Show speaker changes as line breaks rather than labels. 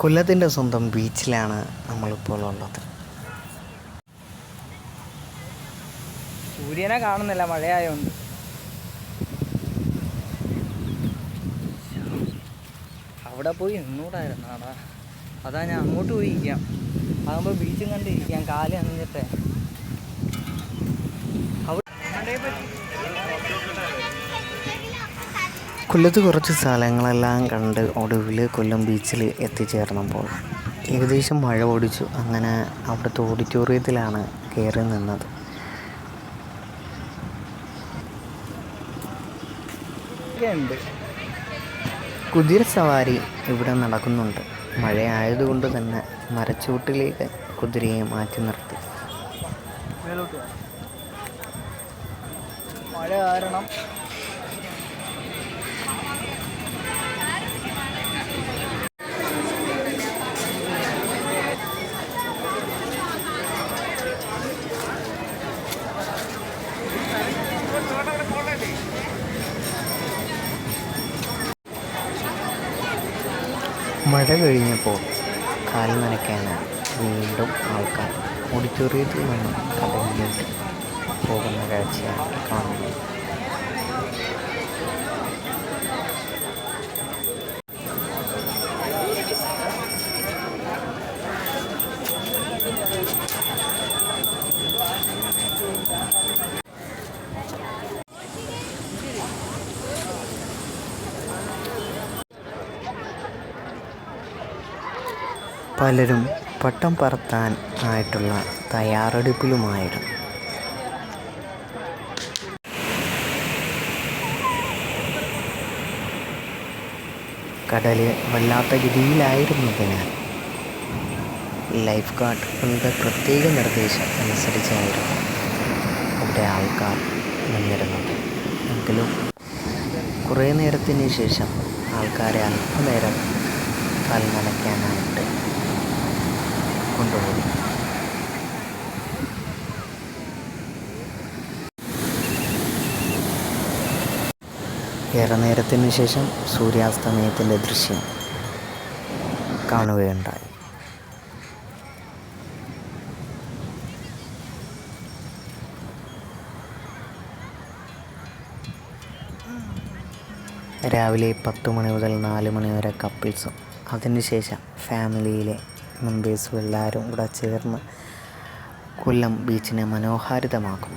കൊല്ലത്തിന്റെ സ്വന്തം ബീച്ചിലാണ് നമ്മളിപ്പോൾ ഉള്ളത്.
സൂര്യനെ കാണുന്നില്ല മഴയായോണ്ട്. അവിടെ പോയി നിന്നൂടായിരുന്നു ആടാ അതാ ഞാൻ അങ്ങോട്ട് പോയി ഇരിക്കാം. അതാകുമ്പോൾ ബീച്ചും കണ്ടിരിക്കാം കാൽ നനഞ്ഞിട്ടേ അവിടെ
കൊല്ലത്ത് കുറച്ച് സ്ഥലങ്ങളെല്ലാം കണ്ട് ഒടുവിൽ കൊല്ലം ബീച്ചിൽ എത്തിച്ചേർന്നപ്പോൾ ഏകദേശം മഴ ഓടിച്ചു അങ്ങനെ അവിടുത്തെ ഓഡിറ്റോറിയത്തിലാണ് കയറി നിന്നത്. കുതിര സവാരി ഇവിടെ നടക്കുന്നുണ്ട്. മഴയായതുകൊണ്ട് തന്നെ മരച്ചുവട്ടിലേക്ക് കുതിരയെ മാറ്റി നിർത്തി.
മഴ കാരണം
മഴ കഴിഞ്ഞപ്പോൾ കാൽ നനയ്ക്കാനാണ് വീണ്ടും ആൾക്കാർ ഓഡിറ്റോറിയത്തിൽ നിന്നും കടലിലേക്ക് പോകുന്ന കാഴ്ചയാണ് കാണുന്നത്. പലരും പട്ടം പറത്താൻ ആയിട്ടുള്ള തയ്യാറെടുപ്പിലുമായിരുന്നു. കടൽ വല്ലാത്ത ഗതിയിലായിരുന്നതിനാൽ ലൈഫ് ഗാർഡ് ഗാർഡുകളുടെ പ്രത്യേക നിർദ്ദേശം അനുസരിച്ചായിരുന്നു അവിടെ ആൾക്കാർ നിന്നിരുന്നത്. എങ്കിലും കുറേ നേരത്തിന് ശേഷം ആൾക്കാരെ അല്പനേരം കാൽ നനയ്ക്കാനായിട്ട് കൊണ്ടുപോയി ഏറെ നേരത്തിന് ശേഷം സൂര്യാസ്തമയത്തിന്റെ ദൃശ്യം കാണുകയുണ്ടായി. രാവിലെ പത്ത് മണി മുതൽ നാല് മണി വരെ കപ്പിൾസും. അതിനുശേഷം ഫാമിലിയിലെ മെമ്പേഴ്സും എല്ലാവരും കൂടെ ചേർന്ന് കൊല്ലം ബീച്ചിനെ മനോഹാരിതമാക്കും